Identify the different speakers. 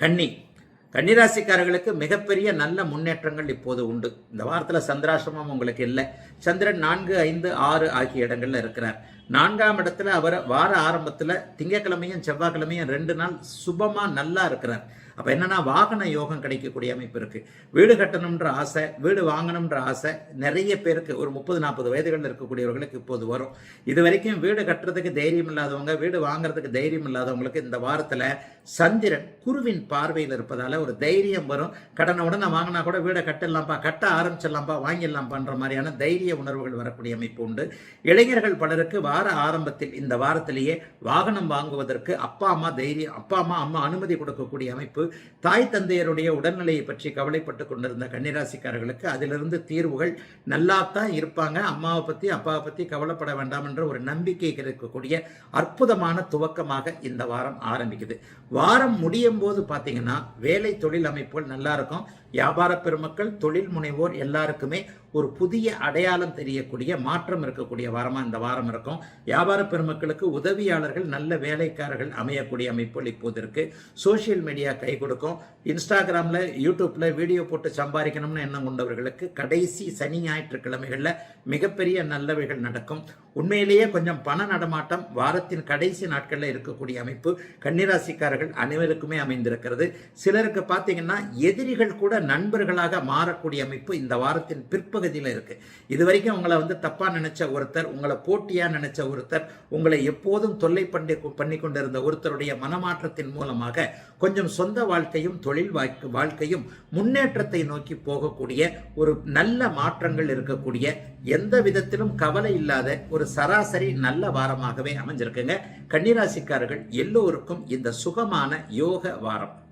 Speaker 1: கன்னி. கன்னிராசிக்காரர்களுக்கு மிகப்பெரிய நல்ல முன்னேற்றங்கள் இப்போது உண்டு. இந்த வாரத்தில் சந்திராசிரமம் உங்களுக்கு இல்லை. சந்திரன் நான்கு ஐந்து ஆறு ஆகிய இடங்களில் இருக்கிறார். நான்காம் இடத்துல அவர் வார ஆரம்பத்தில் திங்கக்கிழமையும் செவ்வாய்க்கிழமையும் ரெண்டு நாள் சுபமாக நல்லா இருக்கிறார். அப்போ என்னென்னா வாகன யோகம் கிடைக்கக்கூடிய அமைப்பு இருக்குது வீடு கட்டணுன்ற ஆசை வீடு வாங்கணுன்ற ஆசை நிறைய பேருக்கு ஒரு முப்பது நாற்பது வயதுகளில் இருக்கக்கூடியவர்களுக்கு இப்போது வரும். இது வரைக்கும் வீடு கட்டுறதுக்கு தைரியம் இல்லாதவங்க வீடு வாங்குறதுக்கு தைரியம் இல்லாதவங்களுக்கு இந்த வாரத்தில் சந்திரன் குருவின் பார்வையில் இருப்பதால் ஒரு தைரியம் வரும். கடனை உடனே வாங்கினா கூட வீடை கட்டிடலாம்ப்பா கட்ட ஆரம்பிச்சிடலாம்ப்பா வாங்கிடலாம்ப்பான்ற மாதிரியான தைரிய உணர்வுகள் வரக்கூடிய அமைப்பு உண்டு. இளைஞர்கள் பலருக்கு வார வார ஆரம்பத்தில் இந்த வாரத்திலேயே வாகனம் வாங்குவதற்கு அப்பா அம்மா தைரியம் அப்பா அம்மா அம்மா அனுமதி கொடுக்கக்கூடிய அமைப்பு தாய் தந்தையருடைய உடல்நிலையை பற்றி கவலைப்பட்டு கொண்டிருந்த கன்னிராசிக்காரர்களுக்கு அதிலிருந்து தீர்வுகள் நல்லாத்தான் இருப்பாங்க. அம்மாவை பற்றி அப்பாவை பற்றி கவலைப்பட வேண்டாம் என்ற ஒரு நம்பிக்கை கிடைக்கக்கூடிய அற்புதமான துவக்கமாக இந்த வாரம் ஆரம்பிக்குது. வாரம் முடியும் போது பார்த்தீங்கன்னா வேலை தொழில் அமைப்புகள் நல்லா இருக்கும். வியாபார பெருமக்கள் தொழில் முனைவோர் எல்லாருக்குமே ஒரு புதிய அடையாளம் தெரியக்கூடிய மாற்றம் இருக்கக்கூடிய வாரமாக இந்த வாரம் இருக்கும். வியாபார பெருமக்களுக்கு உதவியாளர்கள் நல்ல வேலைக்காரர்கள் அமையக்கூடிய அமைப்புகள் இப்போது இருக்கு. சோஷியல் மீடியா கை கொடுக்கும். இன்ஸ்டாகிராமில் யூடியூப்பில் வீடியோ போட்டு சம்பாதிக்கணும்னு எண்ணம் கொண்டவர்களுக்கு கடைசி சனி ஞாயிற்றுக்கிழமைகளில் மிகப்பெரிய நல்லவைகள் நடக்கும். உண்மையிலேயே கொஞ்சம் பண நடமாட்டம் வாரத்தின் கடைசி நாட்களில் இருக்கக்கூடிய அமைப்பு. கன்னிராசிக்காரர்கள் அனைவருக்குமே அமைந்திருக்கிறது. சிலருக்கு பார்த்தீங்கன்னா எதிரிகள் கூட நண்பர்களாக மாறக்கூடிய அமைப்பு இந்த வாரத்தின் பிற்பகுதியில் இருக்கு. இது வரைக்கும் உங்களை வந்து தப்பா நினைச்ச ஒருத்தர் உங்களை போட்டியா நினைச்ச ஒருத்தர் உங்களை எப்போதும் தொல்லை பண்ணி பண்ணி கொண்டிருந்த ஒருத்தருடைய மனமாற்றத்தின் மூலமாக கொஞ்சம் சொந்த வாழ்க்கையும் தொழில் வாழ்க்கையும் முன்னேற்றத்தை நோக்கி போகக்கூடிய ஒரு நல்ல மாற்றங்கள் இருக்கக்கூடிய எந்த விதத்திலும் கவலை இல்லாத ஒரு சராசரி நல்ல வாரமாகவே அமைஞ்சிருக்குங்க. கன்னிராசிக்காரர்கள் எல்லோருக்கும் இந்த சுகமான யோக வாரம்.